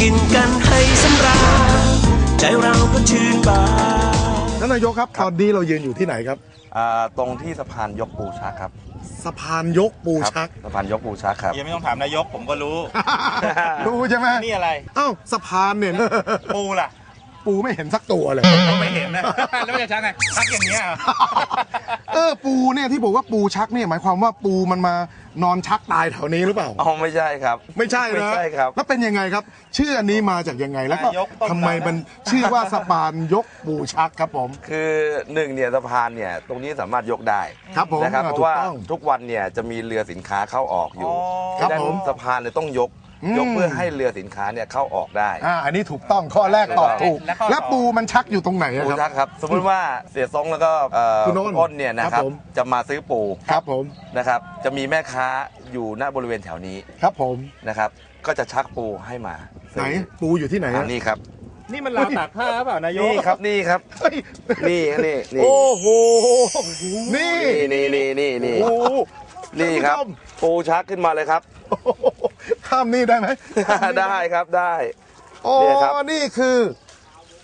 กินกันให้สำราญใจเราก็ชื่นบานท่านนายกครับ ตอนนี้เรายืนอยู่ที่ไหนครับ อ่าตรงที่สะพานยกปูชักครับสะพานยกปูครับชักสะพานยกปูชักครับ ยังไม่ต้องถามนายกผมก็รู้ดูใช่ไหมนี่อะไร เอ้าสะพานเนี่ย ปูล่ะ ปูไม่เห็นสักตัวเลยก็ไม่เห็นนะ แล้วมันจะชักไงชักอย่างเงี้ยเหรอเออปูเนี่ยที่บอกว่าปูชักเนี่ยหมายความว่าปูมันมานอนชักตายแถวนี้หรือเปล่า อ๋อไม่ใช่ครับ ไม่ใช่ไม่นะใช่ครับ แล้วเป็นยังไงครับ ชื่ออันนี้มาจากยังไงแล้วก็นายกต้น ทำไมมันชื่อว่าสะพานยกปูชักครับผม คือหนึ่งเนี่ยสะพานเนี่ยตรงนี้สามารถยกได้ครับผมนะครับอ่าเพราะว่าถูกต้องทุกวันเนี่ยจะมีเรือสินค้าเข้าออกอยู่อ๋อ ครับดังนั้นผมสะพานเนี่ยต้องยกอืม ยกเพื่อให้เรือสินค้าเนี่ยเข้าออกได้ อ่าอันนี้ถูกต้องข้อแรกตอบถูก แล้วข้อสองแล้วปูมันชักอยู่ตรงไหนอะปูครับ ชักครับ สมมุติว่าเสียทรงแล้วก็เอ่อคุณอ้นอ้นเนี่ยนะคครัรับบผม จะมาซื้อปูครับผม นะครับ จะมีแม่ค้าอยู่ณบริเวณแถวนี้ครับผม นะครับ ก็จะชักปูให้มาไหนปูอยู่ที่ไหนอ่าอะนี่ครับ นี่มันราวตากผ้าหรือเปล่านายกนี่ครับนี่ครับ เฮ้ยนี่นี่นี่ โอ้โห นี่นี่นี่นี่นี่โอ้โห นี่ครับท่านผู้ชมปูชักขึ้นมาเลยครับ ข้ามนี่ได้ไหมได้ครับได้ โอ้เนี่ยครับ นี่คือ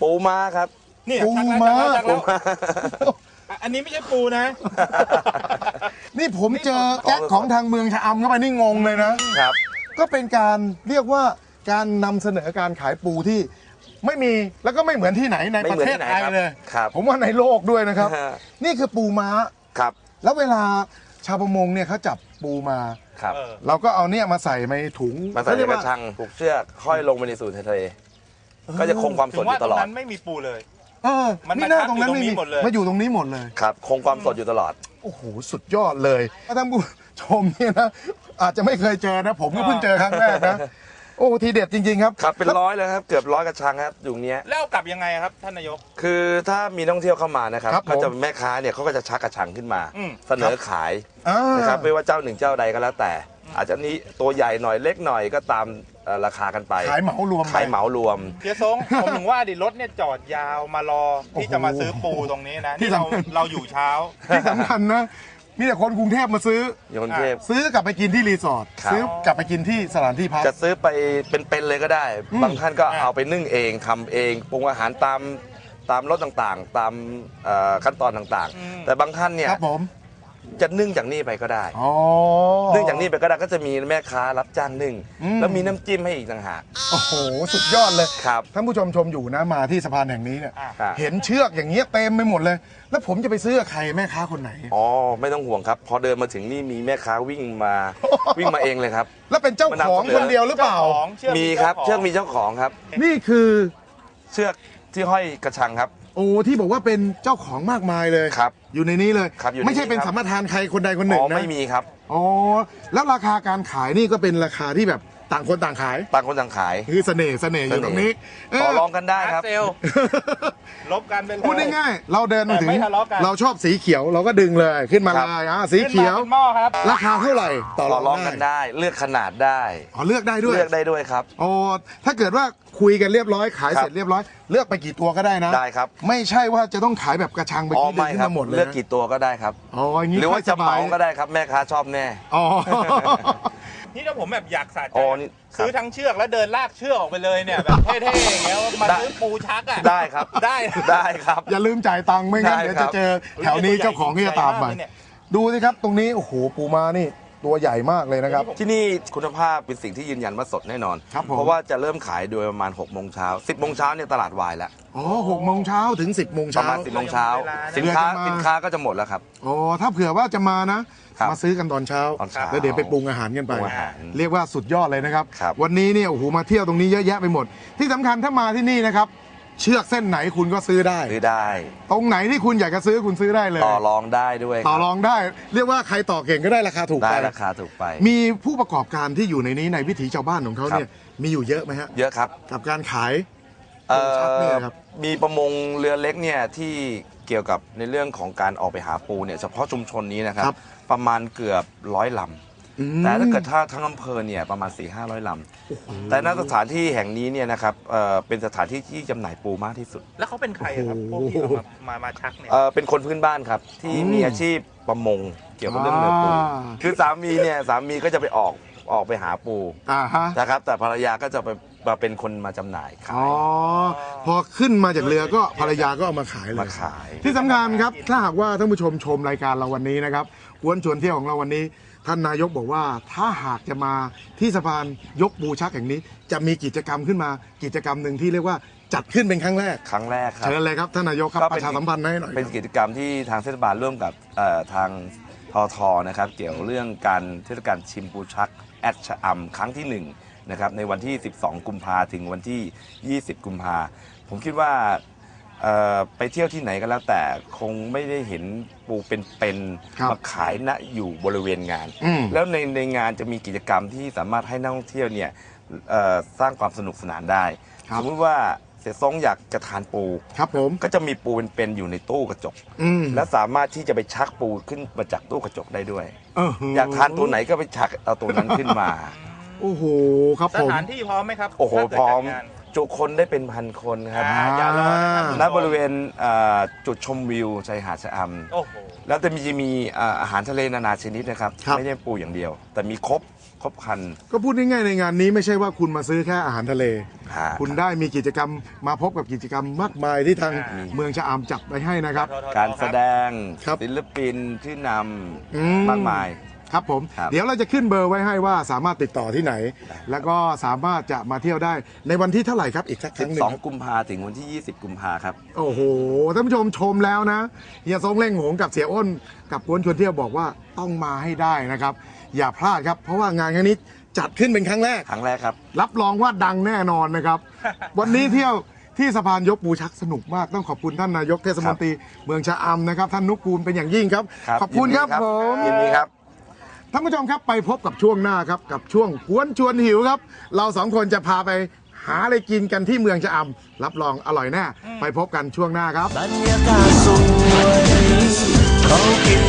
ปูม้าครับนี่ปูชักแล้วม้า ชักแล้วชักแล้วอะอันนี้ไม่ใช่ปูนะ นี่ผมเจอแก๊กของทางเมืองชะอำเข้าไปนี่งงเลยนะ ครับก็เป็นการเรียกว่าการนำเสนอการขายปูที่ไม่มีแล้วก็ไม่เหมือนที่ไหนในไม่ประเหมือนเทศที่ไหนไทยครับเลย ครับ ผมว่าในโลกด้วยนะครับ ฮะ นี่คือปูม้า ครับ แล้วเวลา ชาวประมงเนี่ยเขาจับปูมา ครับ เออ เราก็เอาเนี่ยมาใส่ในถุงมาใส่เขาในเรียกว่าระชังผูกเชือกห้อยลงไปในสู่ทะเล ก็จะคงความสถึดงอว่ายู่ตตรงลอด นั้นไม่มีปูเลย เออมันนี่หน้ามาตรงนั้นอยู่ตรงนี้ไม่มีหมดเลยมาอยู่ตรงนี้หมดเลย ครับ คงความสดอยู่ตลอด โอ้โห สุดยอดเลยท่านผู้ชมเนี่ยนะ อาจจะไม่เคยเจอนะ ผมก็เพิ่งเจอครั้งแรกนะ โอ้ทีเด็ดจริงๆครับครับเป็นร้อยเลยครับเกือบร้อยกระชังครับอยู่เนี้ยแล้วเอากลับยังไงครับท่านนายก คือถ้ามีนักท่องเที่ยวเข้ามานะครับครับผมเขาจะแม่ค้าเนี่ยเขาก็จะชักกระชังขึ้นมา อืม เสนอขายอ่านะครับไม่ว่าเจ้าหนึ่งเจ้าใดก็แล้วแต่ อาจจะนี้ตัวใหญ่หน่อยเล็กหน่อยก็ตามเอ่อราคากันไป ขายเหมารวมไป ขายเหมารวม เฮียซง ผมถึงว่าดิรถเนี่ยจอดยาวมารอที่จะมาซื้อปูตรงนี้นะที่นี่เราสำคัญ เราอยู่เช้า ที่สำคัญนะ มีแต่คนกรุงเทพมาซื้อ อยกรุงเทพ ซื้อกลับไปกินที่รีสอร์ทครับ ซื้อกลับไปกินที่สถานที่พัก จะซื้อไปเป็นๆเลยก็ได้ อืมบางท่านก็อ่าเอาไปนึ่งเองทำเองปรุงอาหารตามตามรสต่างๆ ตามเอ่อขั้นตอนต่างๆ แต่บางท่านเนี่ยครับผม จะนึ่งจากนี่ไปก็ได้ อ๋อ นึ่งจากนี่ไปก็ได้ก็จะมีแม่ค้ารับจ้างนึ่ง อืม แล้วมีน้ำจิ้มให้อีกต่างหาก โอ้โห สุดยอดเลยครับ ท่านผู้ชมชมอยู่นะมาที่สะพานแห่งนี้เนี่ยอะครับ เห็นเชือกอย่างเงี้ยเต็มไปหมดเลย แล้วผมจะไปซื้อกับใครแม่ค้าคนไหน อ๋อไม่ต้องห่วงครับ พอเดินมาถึงนี่มีแม่ค้าวิ่งมา วิ่งมาเองเลยครับ แล้วเป็นเจ้าของคนเดียวหรือเปล่าจ้ของเชือกมีครับจ้าขงเชือกมีเจ้าของครับ นี่คือเชือกที่ห้อยกระชังครับ โอ้ที่บอกว่าเป็นเจ้าของมากมายเลย ครับ อยู่ในนี้เลย ครับอยู่ในไม่ใช่นี้เป็นครับ สัมปทานใครคนใดคนหนึ่อ๋งอนะไม่มีครับ อ๋อแล้วราคาการขายนี่ก็เป็นราคาที่แบบต่างคนต่างขาย ต่างคนต่างขายคือเสน่ห์เสน่ห์อยู่ตรงนี้ต่อรองเกันได้ครับ เซลลบกันไปเลยพูดง่ายๆเราเดินมาถึง แต่ไม่ทะเลาะกัน เราชอบสีเขียวเราก็ดึงเลยขึ้นมาครับเลยอ่าสีเขียวขึ้นมาเป็นหม้อครับ ราคาเท่าไหร่ต่อต่อรรอองงได้กันได้ เลือกขนาดได้ อ๋อเลือกได้ด้วย เลือกได้ด้วยครับ โอ้ถ้าเกิดว่าคุยกันเรียบร้อยขายครับเสร็จเรียบร้อย เลือกไปกี่ตัวก็ได้นะได้ครับ ไม่ใช่ว่าจะต้องขายแบบกระชังไปอ๋อกี้ดึไม่งขึ้คนรับมาหมดเลยเลือกนะกี่ตัวก็ได้ครับ อ๋ออย่างนี้หรือว่าค่ยจะเหมาสบยก็ได้ครับแม่ค้าชอบแน่ อ๋อ นี่ถ้าผมแบบอยากสะใจอ๋อนี่ครับซื้อทั้งเชือกแล้วเดินลากเชือกออกไปเลยเนี่ยแบบเท่ๆอย่างเงี้ยมาได้ ซื้อปูชักอะได้ครับได้ได้ครับ อย่าลืมจ่ายตังค์ไม่งั้นได้เดี๋ยวครัจะบ เจอแถวนี้เจ้าของที่จะตามมาใหญ่กเลยเนี่ยดูสิครับตรงนี้โอ้โหปูมานี่ ตัวใหญ่มากเลยนะครับ ที่นี่คุณภาพเป็นสิ่งที่ยืนยันว่าสดแน่นอน ครับผม เพราะว่าจะเริ่มขายโดยประมาณ6กโมงเช้าสิบโมงเช้าเนี่ยตลาดวายแล้ว อ๋อหกโมงเช้าถึงสิบโมงประเช้า มาณสิบโมงเช้าเวลานะสินค้าเรือจะมา สินค้าก็จะหมดแล้วครับ อ๋อถ้าเผื่อว่าจะมานะ ครับมาซื้อกันตอนเช้า ตอนเช้าแล้วเดี๋ยวไปปรุงอาหารกันไปปรุงอาหารเรียกว่าสุดยอดเลยนะครับ ครับ วันนี้เนี่ยโอ้โหมาเที่ยวตรงนี้เยอะแยะไปหมด ที่สำคัญถ้ามาที่นี่นะครับ เชือกเส้นไหนคุณก็ซื้อได้ ซื้อได้ ตรงไหนที่คุณอยากจะซื้อคุณซื้อได้เลย ต่อรองได้ด้วยต่อคบรองได้ เรียกว่าใครต่อเก่งก็ได้ราคาถูกได้ไป ราคาถูกไป มีผู้ประกอบการที่อยู่ในนี้ในวิถีชาวบ้านของเขาครับเนี่ยมีอยู่เยอะไหมฮะเยอะครับ กับการขาย เอ่ปูชักเนี่ยอครับ มีประมงเรือเล็กเนี่ยที่เกี่ยวกับในเรื่องของการออกไปหาปูเนี่ยเฉพาะชุมชนนี้นะครับครับประมาณเกือบร้อยลอืมำ แต่ถ้าเกิดถ้าทั้งอำเภอเนี่ยประมาณ4ี่ห้าร้อยลำแต่ณสถานที่แห่งนี้เนี่ยนะครับเอ่อเป็นสถานที่ที่จำหน่ายปูมากที่สุดแล้วเขาเป็นใครอะครับพวกที่เอามามามาชักเนี่ย เอ่อเป็นคนพื้นบ้านครับ ที่อืมมีอาชีพประมงเกี่ยวกับเรื่องเรือปู อ่า คือสามีเนี่ยสามีก็จะไปออกออกไปหาปูอ่าฮะ นะครับแต่ภรรยาก็จะไป มาเป็นคนมาจำหน่ายขาอ๋อย พอขึ้นมาจากเรือก็ภรรยาก็เอามาขายเลยมาขาย ที่สำคัญครับถ้าหากว่าท่านผู้ชมชมรายการเราวันนี้นะครับกวนชวนเที่ยวของเราวันนี้ ท่านนายกบอกว่าถ้าหากจะมาที่สะพานยกบูชักแห่งนี้ จะมีกิจกรรมขึ้นมากิจกรรมหนึ่งที่เรียกว่าจัดขึ้นเป็นครั้งแรกครั้งแรกครับ เชิญเลยครับท่านนายกครับประชาสัมพันธ์ให้หน่อยเป็นกิจกรรมที่ทางเทศบาลร่วมกับเอ่อทางทอทอนะครับ เกี่ยวเรื่องการเทศกาลชิมปูชัก แอดชะอำครั้งที่1นะครับในวันที่ 12 กุมภาถึงวันที่ 20 กุมภาผมคิดว่าเอ่อไปเที่ยวที่ไหนก็แล้วแต่คงไม่ได้เห็นปูเป็นครับๆมาขายณอยู่บริเวณงานอืมแล้วในในงานจะมีกิจกรรมที่สามารถให้นักท่องเที่ยวเนี่ยเอ่อสร้างความสนุกสนานได้ครับสมมติว่าเสียทรงอยากจะทานปูครับผมก็จะมีปูเป็นๆอยู่ในตู้กระจกอืมและสามารถที่จะไปชักปูขึ้นมาจากตู้กระจกได้ด้วยเอออยากทานตัวไหนก็ไปชักเอาตัวนั้นขึ้นมา โอ้โหครับสผม ถานที่พร้อมไหมครับโอ้โห ถ้าเกิดพร้อม จัดงาน จุคนได้เป็นพันคนครับอ่าอย่ารอนะครับณบริเวณเอ่อจุดชมวิวชายหาดชะอำโอ้โหแล้วจะมีจะมีเอ่ออาหารทะเลนานาชนิดนะครับ ครับ ไม่ใช่ปูอย่างเดียว แต่มีครบครบครันก็พูดง่ายๆในงานนี้ไม่ใช่ว่าคุณมาซื้อแค่อาหารทะเลฮะคุณได้มีกิจกรรมมาพบกับกิจกรรมมากมายที่ทางอ่า เมืองชะอำจัดไว้ให้นะครับการแสดงครับศิลปินที่นอืมำมากมาย ครับผม ครับเดี๋ยวเราจะขึ้นเบอร์ไว้ให้ว่าสามารถติดต่อที่ไหน แล้วก็สามารถจะมาเที่ยวได้ในวันที่เท่าไหร่ครับอีกสักครั้งหนึ่ง12 กุมภาถึงวันที่ 20 กุมภาครับ โอ้โห ท่านผู้ชมชมแล้วนะเฮียทรงเล่งหงกับเสียอ้น กับกวนชวนเที่ยวบอกว่าต้องมาให้ได้นะครับ อย่าพลาดครับ เพราะว่างานครั้งนี้จัดขึ้นเป็นครั้งแรก ครั้งแรกครับ รับรองว่าดังแน่นอนนะครับ วันนี้เที่ยวที่สะพานยกปูชักสนุกมากต้องขอบคุณท่านนายกเทศมนตรีเมืองชะอำนะครับ ท่านนุกูลเป็นอย่างยิ่งครับครับขอบคุณครับยินดีผม ยินดีครับ ท่านผู้ชมครับไปพบกับช่วงหน้าครับกับช่วงกวนชวนหิวครับ เราสองคนจะพาไปหาอะไรกินกันที่เมืองชะอำรับรองอร่อยแน่ ไปพบกันช่วงหน้าครับ บรรยากาศสวยเขากิน